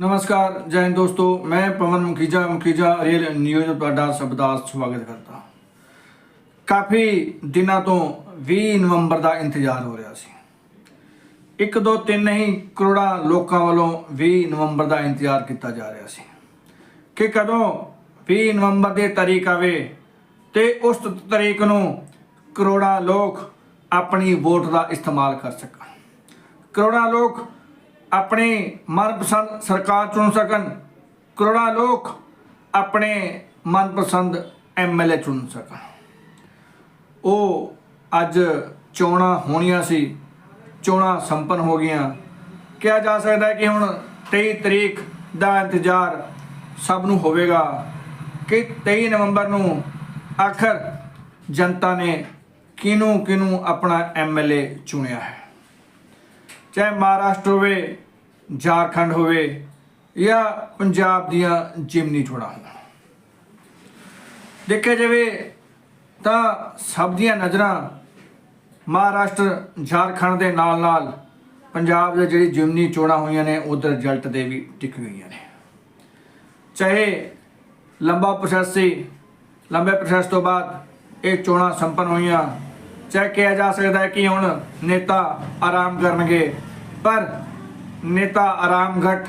ਨਮਸਕਾਰ, ਜੈ ਹਿੰਦ ਦੋਸਤੋ। ਮੈਂ ਪਵਨ ਮੁਖੀਜਾ ਮੁਖੀਜਾ ਰੀਅਲ ਨਿਊਜ਼ ਤੁਹਾਡਾ ਸਭ ਦਾ ਸਵਾਗਤ ਕਰਦਾ ਕਾਫੀ ਦਿਨਾਂ ਤੋਂ 20 ਨਵੰਬਰ ਦਾ ਇੰਤਜ਼ਾਰ ਹੋ ਰਿਹਾ ਸੀ। 1 2 3 ਨਹੀਂ ਕਰੋੜਾਂ ਲੋਕਾਂ ਵੱਲੋਂ 20 ਨਵੰਬਰ ਦਾ ਇੰਤਜ਼ਾਰ ਕੀਤਾ ਜਾ ਰਿਹਾ ਸੀ। ਕਿ ਕਦੋਂ 20 ਨਵੰਬਰ ਦੀ ਤਾਰੀਖ ਆਵੇ ਤੇ ਉਸ ਤਾਰੀਖ ਨੂੰ ਕਰੋੜਾਂ ਲੋਕ ਆਪਣੀ ਵੋਟ ਦਾ ਇਸਤੇਮਾਲ ਕਰ ਸਕਣ। ਕਰੋੜਾਂ ਲੋਕ ਆਪਣੀ ਮਨਪਸੰਦ ਸਰਕਾਰ ਚੁਣ ਸਕਣ, ਕਰੋੜਾਂ ਲੋਕ ਆਪਣੇ ਮਨਪਸੰਦ ਐਮਐਲਏ ਚੁਣ ਸਕਣ। ਉਹ ਅੱਜ ਚੋਣਾਂ ਹੋਣੀਆਂ ਸੀ, ਚੋਣਾਂ ਸੰਪੰਨ ਹੋ ਗਈਆਂ। ਕਿਹਾ ਜਾ ਸਕਦਾ ਹੈ ਕਿ ਹੁਣ 23 ਤਰੀਕ ਦਾ ਇੰਤਜ਼ਾਰ ਸਭ ਨੂੰ ਹੋਵੇਗਾ ਕਿ 23 ਨਵੰਬਰ ਨੂੰ ਆਖਰ ਜਨਤਾ ਨੇ ਕਿਹਨੂੰ ਕਿਹਨੂੰ ਆਪਣਾ ਐਮਐਲਏ ਚੁਣਿਆ ਹੈ। ਚਾਹੇ ਮਹਾਰਾਸ਼ਟਰ ਹੋਵੇ ਝਾਰਖੰਡ ਹੋਵੇ ਜਾਂ ਪੰਜਾਬ ਦੀਆਂ ਜਿਮਨੀ ਚੋਣਾਂ ਹੋਣ। ਦੇਖਿਆ ਜਾਵੇ ਤਾਂ ਸਭ ਦੀਆਂ ਨਜ਼ਰਾਂ ਮਹਾਰਾਸ਼ਟਰ, ਝਾਰਖੰਡ ਦੇ ਨਾਲ ਨਾਲ ਪੰਜਾਬ ਦੇ ਜਿਹੜੀ ਜਿਮਨੀ ਚੋਣਾਂ ਹੋਈਆਂ ਨੇ, ਉਧਰ ਰਿਜ਼ਲਟ ਦੇ ਵੀ ਟਿਕ ਗਈਆਂ ਨੇ। ਚਾਹੇ ਲੰਬਾ ਪ੍ਰੋਸੈਸ ਸੀ, ਲੰਬੇ ਪ੍ਰੋਸੈਸ ਤੋਂ ਬਾਅਦ ਇਹ ਚੋਣਾਂ ਸੰਪੰਨ ਹੋਈਆਂ, ਚਾਹੇ ਕਿਹਾ ਜਾ ਸਕਦਾ ਹੈ ਕਿ ਹੁਣ ਨੇਤਾ ਆਰਾਮ ਕਰਨਗੇ, ਪਰ ਨੇਤਾ ਆਰਾਮਗਟ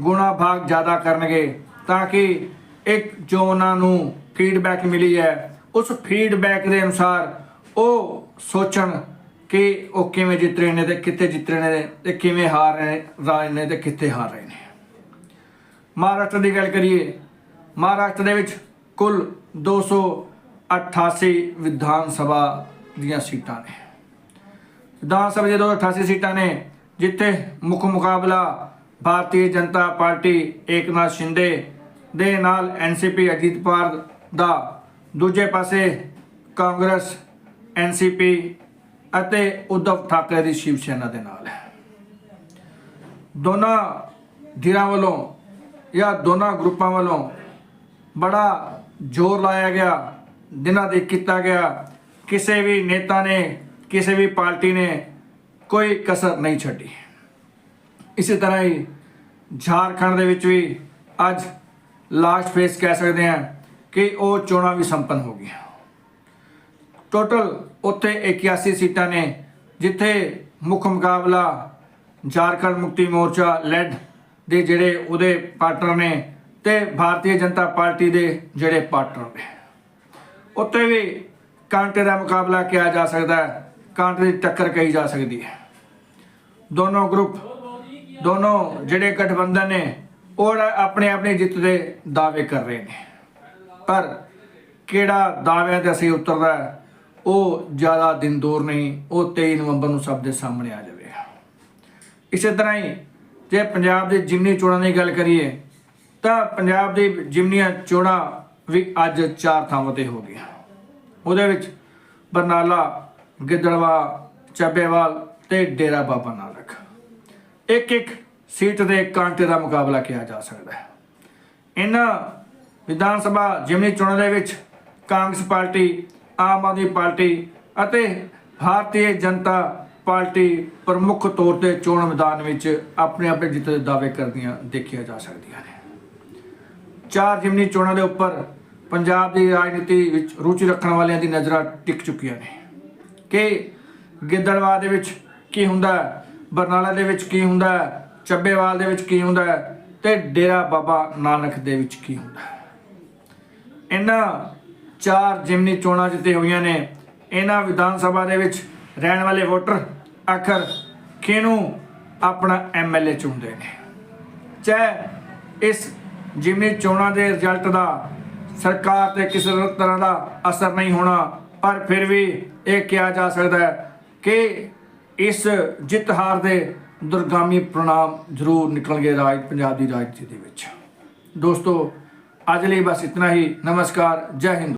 ਗੁਣਾ ਭਾਗ ਜ਼ਿਆਦਾ ਕਰਨਗੇ ਤਾਂ ਕਿ ਇੱਕ ਜੋ ਉਹਨਾਂ ਨੂੰ ਫੀਡਬੈਕ ਮਿਲੀ ਹੈ, ਉਸ ਫੀਡਬੈਕ ਦੇ ਅਨੁਸਾਰ ਉਹ ਸੋਚਣ ਕਿ ਉਹ ਕਿਵੇਂ ਜਿੱਤ ਰਹੇ ਨੇ ਤੇ ਕਿੱਥੇ ਜਿੱਤ ਰਹੇ ਨੇ ਤੇ ਕਿਵੇਂ ਹਾਰ ਰਹੇ ਰਹੇ ਨੇ ਤੇ ਕਿੱਥੇ ਹਾਰ ਰਹੇ ਨੇ। ਮਹਾਰਾਸ਼ਟਰ ਦੀ ਗੱਲ ਕਰੀਏ, ਮਹਾਰਾਸ਼ਟਰ ਦੇ ਵਿੱਚ ਕੁੱਲ 288 ਵਿਧਾਨ ਸਭਾ ਦੀਆਂ ਸੀਟਾਂ ਨੇ। ਵਿਧਾਨ ਸਭਾ ਦੀਆਂ 288 ਸੀਟਾਂ ਨੇ ਜਿੱਥੇ ਮੁੱਖ ਮੁਕਾਬਲਾ ਭਾਰਤੀ ਜਨਤਾ ਪਾਰਟੀ ਏਕਨਾਥ ਸ਼ਿੰਦੇ ਦੇ ਨਾਲ ਐਨਸੀਪੀ ਅਜੀਤ ਪਵਾਰ ਦਾ, ਦੂਜੇ ਪਾਸੇ ਕਾਂਗਰਸ ਐਨਸੀਪੀ ਅਤੇ ਉद्धਵ ਠਾਕਰੇ ਦੀ ਸ਼ਿਵ ਸੈਨਾ ਦੇ ਨਾਲ ਹੈ। ਦੋਨਾਂ ਧਿਰਾਂ ਵੱਲੋਂ ਜਾਂ ਦੋਨਾਂ ਗਰੁੱਪਾਂ ਵੱਲੋਂ ਬੜਾ ਜ਼ੋਰ ਲਾਇਆ ਗਿਆ, ਦਿਨਾਂ ਦੇ ਕੀਤਾ ਗਿਆ। ਕਿਸੇ ਵੀ ਨੇਤਾ ਨੇ, ਕਿਸੇ ਵੀ ਪਾਰਟੀ ਨੇ ਕੋਈ ਕਸਰ ਨਹੀਂ ਛੱਡੀ। ਇਸੇ ਤਰ੍ਹਾਂ ਹੀ ਝਾਰਖੰਡ ਦੇ ਵਿੱਚ ਵੀ ਅੱਜ ਲਾਸਟ ਫੇਸ ਕਹਿ ਸਕਦੇ ਹਾਂ ਕਿ ਉਹ ਚੋਣਾਂ ਵੀ ਸੰਪੰਨ ਹੋ ਗਈਆਂ। ਟੋਟਲ ਉੱਥੇ 81 ਸੀਟਾਂ ਨੇ, ਜਿੱਥੇ ਮੁੱਖ ਮੁਕਾਬਲਾ ਝਾਰਖੰਡ ਮੁਕਤੀ ਮੋਰਚਾ ਲੈਡ ਦੇ ਜਿਹੜੇ ਉਹਦੇ ਪਾਰਟਨਰ ਨੇ ਤੇ ਭਾਰਤੀ ਜਨਤਾ ਪਾਰਟੀ ਦੇ ਜਿਹੜੇ ਪਾਰਟਨਰ ਨੇ। ਉੱਥੇ ਵੀ ਕਾਂਟੇ ਦਾ ਮੁਕਾਬਲਾ ਕਿਹਾ ਜਾ ਸਕਦਾ ਹੈ, ਕਾਂਟੇ ਦੀ ਟੱਕਰ ਕਹੀ ਜਾ ਸਕਦੀ ਹੈ। ਦੋਨੋਂ ਗਰੁੱਪ ਦੋਨੋਂ ਜਿਹੜੇ ਗਠਬੰਧਨ ਨੇ, ਉਹ ਆਪਣੇ ਆਪਣੇ ਜਿੱਤ ਦੇ ਦਾਅਵੇ ਕਰ ਰਹੇ ਨੇ। ਪਰ ਕਿਹੜਾ ਦਾਅਵਿਆਂ ਤੇ ਅਸੀਂ ਉਤਰਦਾ ਉਹ ਜ਼ਿਆਦਾ ਦਿਨ ਦੂਰ ਨਹੀਂ, ਉਹ 23 ਨਵੰਬਰ ਨੂੰ ਸਭ ਦੇ ਸਾਹਮਣੇ ਆ ਜਾਵੇਗਾ ਇਸੇ ਤਰ੍ਹਾਂ ਹੀ ਜੇ ਪੰਜਾਬ ਦੇ ਜਿਮਨੀ ਚੋਣਾਂ ਦੀ ਗੱਲ ਕਰੀਏ, ਤਾਂ ਪੰਜਾਬ ਦੀ ਜਿਮਨੀਆਂ ਚੋਣਾਂ ਵੀ ਅੱਜ ਚਾਰ ਥਾਵਾਂ ਤੇ ਹੋ ਗਈਆਂ। ਉਹਦੇ ਵਿੱਚ ਬਰਨਾਲਾ, ਗਿੱਦੜਵਾ, ਚੱਬੇਵਾਲ ਤੇ ਡੇਰਾ ਬਾਬਾ ਨਾਨਕ। ਇੱਕ ਇੱਕ ਸੀਟ ਦੇ ਕਾਂਟੇ ਦਾ ਮੁਕਾਬਲਾ ਕੀਤਾ ਜਾ ਸਕਦਾ ਹੈ। ਇਹਨਾਂ ਵਿਧਾਨ ਸਭਾ ਜਿਮਨੀ ਚੋਣਾਂ ਦੇ ਵਿੱਚ ਕਾਂਗਰਸ ਪਾਰਟੀ, ਆਮ ਆਦਮੀ ਪਾਰਟੀ ਅਤੇ ਭਾਰਤੀ ਜਨਤਾ ਪਾਰਟੀ ਪ੍ਰਮੁੱਖ ਤੌਰ ਤੇ ਚੋਣ ਮੈਦਾਨ ਵਿੱਚ ਆਪਣੇ ਆਪਣੇ ਜਿੱਤ ਦੇ ਦਾਅਵੇ ਕਰਦੀਆਂ ਦੇਖੀਆਂ ਜਾ ਸਕਦੀਆਂ ਨੇ। ਚਾਰ ਜਿਮਨੀ ਚੋਣਾਂ ਦੇ ਉੱਪਰ ਪੰਜਾਬ ਦੀ ਰਾਜਨੀਤੀ ਵਿੱਚ ਰੁਚੀ ਰੱਖਣ ਵਾਲਿਆਂ ਦੀ ਨਜ਼ਰਾਂ ਟਿਕ ਚੁੱਕੀਆਂ ਨੇ। ਕਿ ਗਿੱਦੜਵਾ ਦੇ ਵਿੱਚ ਕੀ ਹੁੰਦਾ ਹੈ? ਬਰਨਾਲਾ ਦੇ ਵਿੱਚ ਕੀ ਹੁੰਦਾ ਹੈ? ਚੱਬੇਵਾਲ ਦੇ ਵਿੱਚ ਕੀ ਹੁੰਦਾ ਹੈ? ਤੇ ਡੇਰਾ ਬਾਬਾ ਨਾਨਕ ਦੇ ਵਿੱਚ ਕੀ ਹੁੰਦਾ ਹੈ? ਇਹਨਾਂ ਚਾਰ ਜਿਮਨੀ ਚੋਣਾਂ ਜਿੱਤੇ ਹੋਈਆਂ ਨੇ। ਇਹਨਾਂ ਵਿਧਾਨ ਸਭਾ ਦੇ ਵਿੱਚ ਰਹਿਣ ਵਾਲੇ ਵੋਟਰ ਆਖਰ ਕਿਹਨੂੰ ਆਪਣਾ ਐਮਐਲਏ ਚੁਣਦੇ ਨੇ? ਚਾਹੇ ਇਸ ਜਿਮਨੀ ਚੋਣਾਂ ਦੇ ਰਿਜ਼ਲਟ ਦਾ ਸਰਕਾਰ ਤੇ ਕਿਸੇ ਤਰ੍ਹਾਂ ਦਾ ਅਸਰ ਨਹੀਂ ਹੋਣਾ, ਪਰ ਫਿਰ ਵੀ ਇਹ ਕਿਹਾ ਜਾ ਸਕਦਾ ਹੈ ਕਿ ਇਸ ਜਿੱਤ ਹਾਰ ਦੇ ਦੁਰਗਾਮੀ ਪ੍ਰਣਾਮ ਜ਼ਰੂਰ ਨਿਕਲਣਗੇ ਰਾਜ ਪੰਜਾਬ ਦੀ ਰਾਜਨੀਤੀ ਦੇ ਵਿੱਚ। ਦੋਸਤੋ, ਅੱਜ ਲਈ ਬਸ ਇਤਨਾ ਹੀ। ਨਮਸਕਾਰ। ਜੈ ਹਿੰਦ।